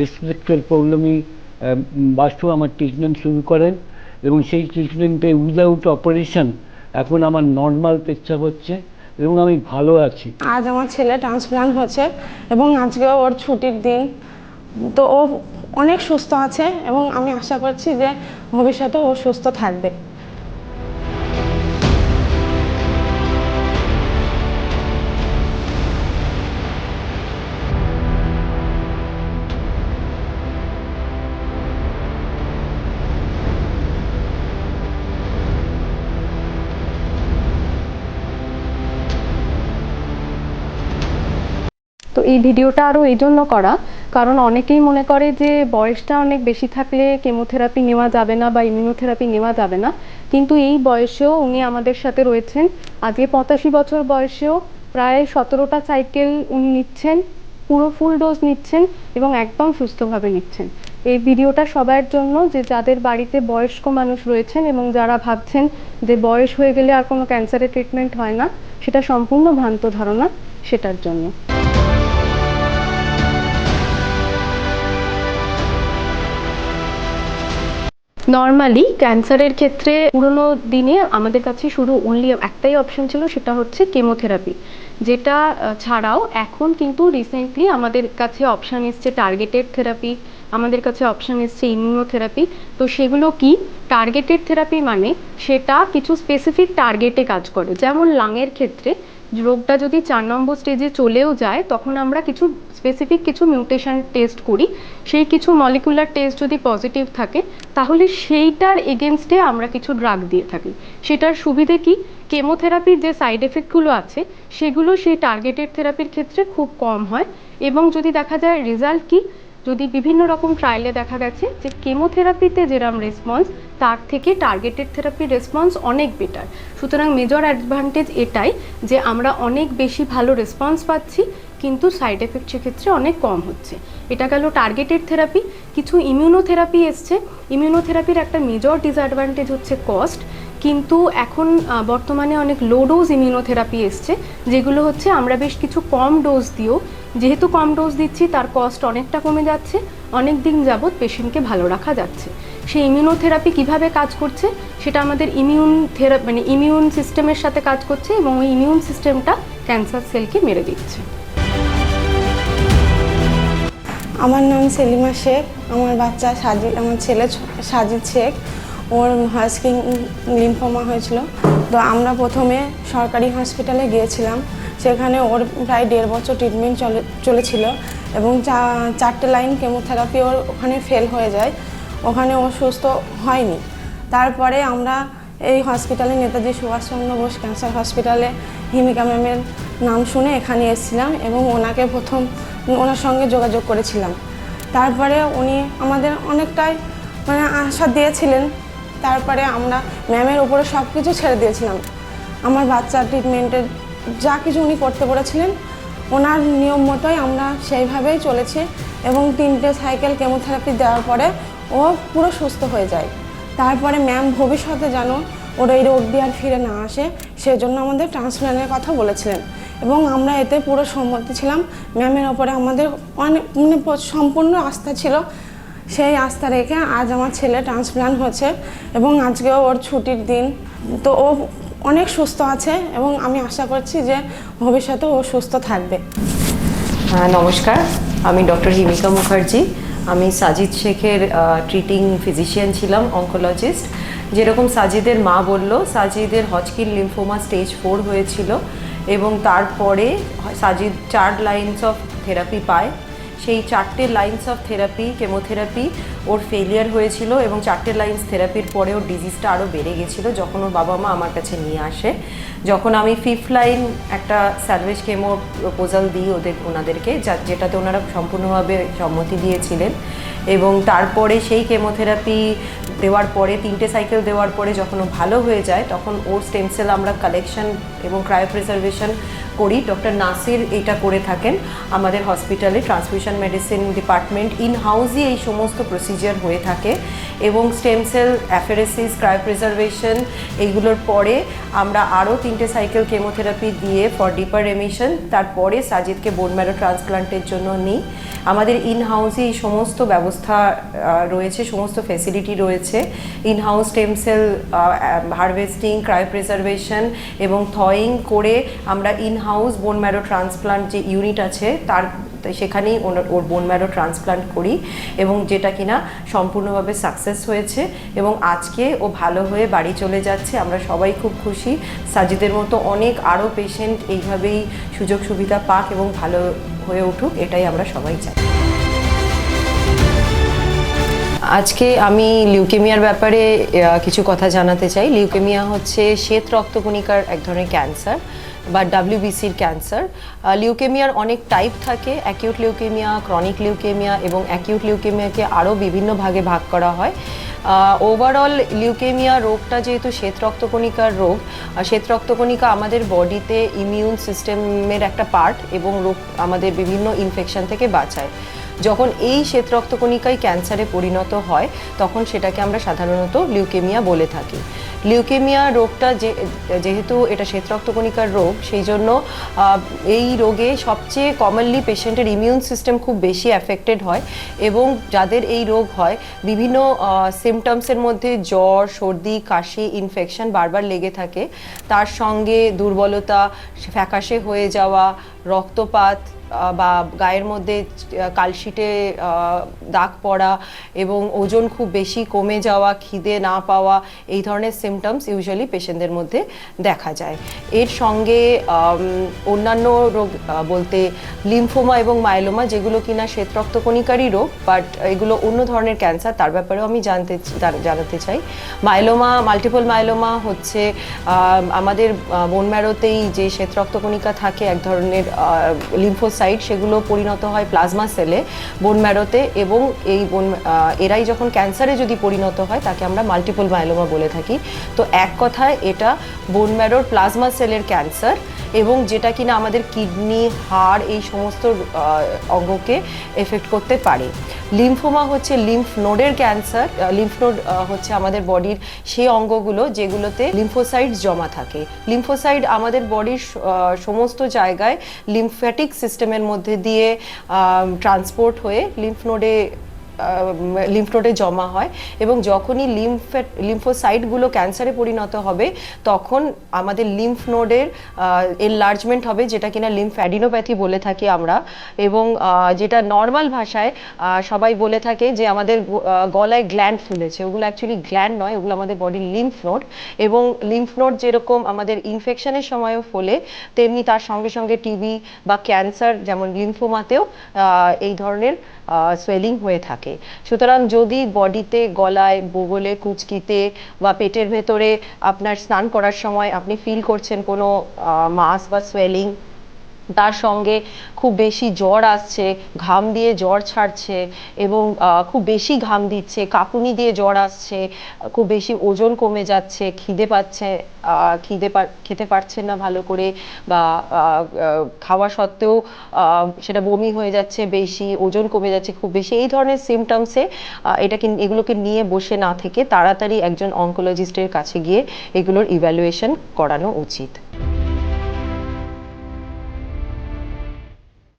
Respiratory প্রবলেমই Basu আমার treatment শুরু করেন এবং সেই ট্রিটমেন্টে উইদাউট অপারেশন এখন আমার নর্মাল পেচ্ছাপ হচ্ছে এবং আমি ভালো আছি। আজ আমার ছেলে ট্রান্সপ্লান্ট হচ্ছে এবং আজকে ওর ছুটির দিন। তো ও অনেক সুস্থ আছে এবং আমি আশা করছি যে ভবিষ্যতে ও সুস্থ থাকবে। এই ভিডিওটা আরও এই জন্য করা। কারণ অনেকেই মনে করে যে বয়সটা অনেক বেশি থাকলে কেমোথেরাপি নেওয়া যাবে না বা ইমিউনোথেরাপি নেওয়া যাবে না। কিন্তু এই বয়সেও উনি আমাদের সাথে রয়েছেন। আজকে পঁচাশি বছর বয়সেও প্রায় সতেরোটা সাইকেল উনি নিচ্ছেন, পুরো ফুল ডোজ নিচ্ছেন এবং একদম সুস্থভাবে নিচ্ছেন। এই ভিডিওটা সবার জন্য যে যাদের বাড়িতে বয়স্ক মানুষ রয়েছেন এবং যারা ভাবছেন যে বয়স হয়ে গেলে আর কোনো ক্যান্সারের ট্রিটমেন্ট হয় না, সেটা সম্পূর্ণ ভ্রান্ত ধারণা সেটার জন্য। নর্মালি ক্যান্সারের ক্ষেত্রে পুরোনো দিনে আমাদের কাছে শুধু অনলি একটাই অপশন ছিল, সেটা হচ্ছে কেমোথেরাপি যেটা ছাড়াও এখন কিন্তু রিসেন্টলি আমাদের কাছে অপশান এসছে টার্গেটেড থেরাপি আমাদের কাছে অপশন এসছে ইমিউনোথেরাপি তো সেগুলো কি? টার্গেটেড থেরাপি মানে সেটা কিছু স্পেসিফিক টার্গেটে কাজ করে। যেমন লাংয়ের ক্ষেত্রে রোগটা যদি চার নম্বর স্টেজে চলেও যায়, তখন আমরা কিছু স্পেসিফিক কিছু মিউটেশন টেস্ট করি। সেই কিছু মলিকুলার টেস্ট যদি পজিটিভ থাকে, তাহলে সেইটার এগেনস্টে আমরা কিছু ড্রাগ দিয়ে থাকি। সেটার সুবিধে কি? কেমোথেরাপির যে সাইড এফেক্টগুলো আছে, সেগুলো সেই টার্গেটেড থেরাপির ক্ষেত্রে খুব কম হয়। এবং যদি দেখা যায় রেজাল্ট কি? যদি বিভিন্ন রকম ট্রায়ালে দেখা গেছে যে কেমোথেরাপিতে যেরকম রেসপন্স তার থেকে টার্গেটেড থেরাপির রেসপন্স অনেক বেটার সুতরাং মেজর অ্যাডভান্টেজ এটাই যে আমরা অনেক বেশি ভালো রেসপন্স পাচ্ছি, কিন্তু সাইড এফেক্ট সেক্ষেত্রে অনেক কম হচ্ছে। এটা গেল টার্গেটেড থেরাপি কিছু ইমিউনোথেরাপি এসছে। ইমিউনোথেরাপির একটা মেজর ডিসঅ্যাডভান্টেজ হচ্ছে কস্ট কিন্তু এখন বর্তমানে অনেক লো ডোজ ইমিউনোথেরাপি এসছে, যেগুলো হচ্ছে আমরা বেশ কিছু কম ডোজ দিয়েও যেহেতু কম ডোজ দিচ্ছি, তার কস্ট অনেকটা কমে যাচ্ছে, অনেক দিন যাবৎ পেশেন্টকে ভালো রাখা যাচ্ছে। সেই ইমিউনোথেরাপি কীভাবে কাজ করছে, সেটা আমাদের ইমিউন থেরা মানে ইমিউন সিস্টেমের সাথে কাজ করছে এবং ওই ইমিউন সিস্টেমটা ক্যান্সার সেলকে মেরে দিচ্ছে। আমার নাম সেলিমা শেখ, আমার বাচ্চা সাজি, আমার ছেলে সাজিদ শেখ। ওর হাস্কিং লিম্ফোমা হয়েছিল। তো আমরা প্রথমে সরকারি হসপিটালে গিয়েছিলাম। সেখানে ওর প্রায় দেড় বছর ট্রিটমেন্ট চলে, চলেছিল এবং চারটে লাইন কেমোথেরাপি ওর ওখানে ফেল হয়ে যায়। ওখানে ও সুস্থ হয়নি। তারপরে আমরা এই হসপিটালে নেতাজি সুভাষচন্দ্র বোস ক্যান্সার হসপিটালে হিমিকা ম্যামের নাম শুনে এখানে এসেছিলাম এবং ওনাকে প্রথম, ওনার সঙ্গে যোগাযোগ করেছিলাম। তারপরে উনি আমাদের অনেকটাই মানে আশা দিয়েছিলেন তারপরে আমরা ম্যামের উপরে সব কিছু ছেড়ে দিয়েছিলাম। আমার বাচ্চার ট্রিটমেন্টের যা কিছু উনি করতে বলেছিলেন, ওনার নিয়ম মতোই আমরা সেইভাবেই চলেছি এবং তিনটে সাইকেল কেমোথেরাপি দেওয়ার পরে ও পুরো সুস্থ হয়ে যায়। তারপরে ম্যাম ভবিষ্যতে যেন ওর এই রোগ দিয়ে আর ফিরে না আসে, সেজন্য আমাদের ট্রান্সপ্ল্যান্টের কথা বলেছিলেন। এবং আমরা এতে পুরো সম্মতি ছিলাম। ম্যামের ওপরে আমাদের অনেক মানে সম্পূর্ণ আস্থা ছিল সেই আস্থা রেখে আজ আমার ছেলে ট্রান্সপ্ল্যান্ট হচ্ছে এবং আজকেও ওর ছুটির দিন। তো ও অনেক সুস্থ আছে এবং আমি আশা করছি যে ভবিষ্যতে ও সুস্থ থাকবে। হ্যাঁ নমস্কার। আমি ডক্টর হিমিকা মুখার্জি। আমি সাজিদ শেখের ট্রিটিং ফিজিশিয়ান ছিলাম অঙ্কোলজিস্ট যেরকম সাজিদের মা বলল, সাজিদের হজকিন লিম্ফোমা স্টেজ ফোর হয়েছিল এবং তারপরে সাজিদ চার লাইনস অফ থেরাপি পায়। সেই চারটে লাইন্স অফ থেরাপি কেমোথেরাপি ওর ফেলিয়ার হয়েছিল এবং চারটে লাইন্স থেরাপির পরে ওর ডিজিজটা আরও বেড়ে গেছিল যখন ওর বাবা মা আমার কাছে নিয়ে আসে। যখন আমি ফিফ লাইন একটা স্যালভেজ কেমো প্রপোজাল দিই ওদের, ওনাদেরকে, যা, যেটাতে ওনারা সম্পূর্ণভাবে সম্মতি দিয়েছিলেন। এবং তারপরে সেই কেমোথেরাপি দেওয়ার পরে, তিনটে সাইকেল দেওয়ার পরে যখন ও ভালো হয়ে যায়, তখন ওর স্টেম সেল আমরা কালেকশন এবং ক্রায়োপ্রিজার্ভেশন করি। ডক্টর নাসির এটা করে থাকেন আমাদের হসপিটালে ট্রান্সমিশন মেডিসিন ডিপার্টমেন্ট ইন হাউসই এই সমস্ত প্রসিজিয়ার হয়ে থাকে এবং স্টেম সেল অ্যাফেরেসিস ক্রায়োপ্রিজার্ভেশন এইগুলোর পরে আমরা আরও তিনটে সাইকেল কেমোথেরাপি দিয়ে ফর ডিপার রেমিশন তারপরে সাজিদকে বোন ম্যারো ট্রান্সপ্লান্টের জন্য নিই। আমাদের ইন হাউসে এই সমস্ত ব্যবস্থা রয়েছে, সমস্ত ফেসিলিটি রয়েছে। In house stem cell harvesting cryopreservation এবং থয়িং করে আমরা in house bone marrow transplant যে ইউনিট আছে, তার সেখানেই ওনার ওর বোন ম্যারো ট্রান্সপ্লান্ট করি এবং যেটা কিনা সম্পূর্ণভাবে সাকসেস হয়েছে এবং আজকে ও ভালো হয়ে বাড়ি চলে যাচ্ছে। আমরা সবাই খুব খুশি। সাজিদের মতো অনেক আরও পেশেন্ট এইভাবেই সুযোগ সুবিধা পাক এবং ভালো হয়ে উঠুক, এটাই আমরা সবাই চাই। আজকে আমি লিউকেমিয়ার ব্যাপারে কিছু কথা জানাতে চাই। লিউকেমিয়া হচ্ছে শ্বেত রক্তকণিকার এক ধরনের ক্যান্সার বা ডাব্লিউবিসির ক্যান্সার লিউকেমিয়ার অনেক টাইপ থাকে। অ্যাকিউট লিউকেমিয়া ক্রনিক লিউকেমিয়া এবং অ্যাকিউট লিউকেমিয়াকে আরও বিভিন্ন ভাগে ভাগ করা হয়। ওভারঅল লিউকেমিয়া রোগটা যেহেতু শ্বেত রক্তকণিকার রোগ শ্বেত রক্তকণিকা আমাদের বডিতে ইমিউন সিস্টেমের একটা পার্ট এবং রোগ আমাদের বিভিন্ন ইনফেকশন থেকে বাঁচায়। যখন এই শ্বেত রক্তকণিকায় ক্যান্সারে পরিণত হয়, তখন সেটাকে আমরা সাধারণত লিউকেমিয়া বলে থাকি। লিউকেমিয়া রোগটা যে, যেহেতু এটা শ্বেত রক্তকণিকার রোগ, সেই জন্য এই রোগে সবচেয়ে কমনলি পেশেন্টের ইমিউন সিস্টেম খুব বেশি অ্যাফেক্টেড হয় এবং যাদের এই রোগ হয়, বিভিন্ন সিমটমসের মধ্যে জ্বর, সর্দি, কাশি ইনফেকশন বারবার লেগে থাকে। তার সঙ্গে দুর্বলতা, ফ্যাকাশে হয়ে যাওয়া, রক্তপাত বা গায়ের মধ্যে কালশিটে দাগ পড়া এবং ওজন খুব বেশি কমে যাওয়া, খিদে না পাওয়া, এই ধরনের সিমটমস ইউজুয়ালি পেশেন্টদের মধ্যে দেখা যায়। এর সঙ্গে অন্যান্য রোগ বলতে লিম্ফোমা এবং মাইলোমা যেগুলো কিনা শ্বেত রক্তকণিকারই রোগ বাট এগুলো অন্য ধরনের ক্যান্সার তার ব্যাপারেও আমি জানতে জানাতে চাই। মাইলোমা মাল্টিপল মাইলোমা হচ্ছে আমাদের বোন ম্যারোতেই যে শ্বেত রক্তকণিকা থাকে, এক ধরনের লিম্ফোসাইট সেগুলো পরিণত হয় প্লাজমা সেলে বোন ম্যারোতে এবং এই বোন এরাই যখন ক্যান্সারে যদি পরিণত হয় তাকে আমরা মাল্টিপল মাইলোমা বলে থাকি। তো এক কথায় এটা বোন ম্যারোর প্লাজমা সেলের ক্যান্সার এবং যেটা কিনা আমাদের কিডনি, হাড় এই সমস্ত অঙ্গকে এফেক্ট করতে পারে। লিম্ফোমা হচ্ছে লিম্ফ নোডের ক্যান্সার লিম্ফ নোড হচ্ছে আমাদের বডির সেই অঙ্গগুলো যেগুলোতে লিম্ফোসাইড জমা থাকে। লিম্ফোসাইড আমাদের বডির সমস্ত জায়গায় লিম্ফ্যাটিক সিস্টেমের মধ্যে দিয়ে ট্রান্সপোর্ট হয়ে লিম্ফ নোডে লিম্ফ জমা হয় এবং যখনই লিম্ফেট লিম্ফোসাইটগুলো ক্যান্সারে পরিণত হবে, তখন আমাদের লিম্ফ নোডের এনলার্জমেন্ট হবে যেটা কিনা লিম্ফ অ্যাডিনোপ্যাথি বলে থাকি আমরা এবং যেটা নর্মাল ভাষায় সবাই বলে থাকে যে আমাদের গলায় গ্ল্যান্ড ফুলেছে। ওগুলো অ্যাকচুয়ালি গ্ল্যান্ড নয়, ওগুলো আমাদের বডির লিম্ফ নোড এবং লিম্ফ নোড যেরকম আমাদের ইনফেকশনের সময়ও ফলে, তেমনি তার সঙ্গে সঙ্গে টিবি বা ক্যান্সার যেমন লিম্ফোমাতেও এই ধরনের সোয়েলিং হয়ে থাকে। সুতরাং যদি বডিতে, গলায়, বগলে, কুচকিতে বা পেটের ভেতরে আপনার স্নান করার সময় আপনি ফিল করছেন কোনো মাস বা সোয়েলিং তার সঙ্গে খুব বেশি জ্বর আসছে, ঘাম দিয়ে জ্বর ছাড়ছে এবং খুব বেশি ঘাম দিচ্ছে, কাঁপুনি দিয়ে জ্বর আসছে, খুব বেশি ওজন কমে যাচ্ছে, খিদে পাচ্ছে খিদে খেতে পারছেন না ভালো করে বা খাওয়া সত্ত্বেও সেটা বমি হয়ে যাচ্ছে, বেশি ওজন কমে যাচ্ছে, খুব বেশি এই ধরনের সিমটমসে এটাকে এগুলোকে নিয়ে বসে না থেকে তাড়াতাড়ি একজন অঙ্কোলজিস্টের কাছে গিয়ে এগুলোর ইভ্যালুয়েশন করানো উচিত।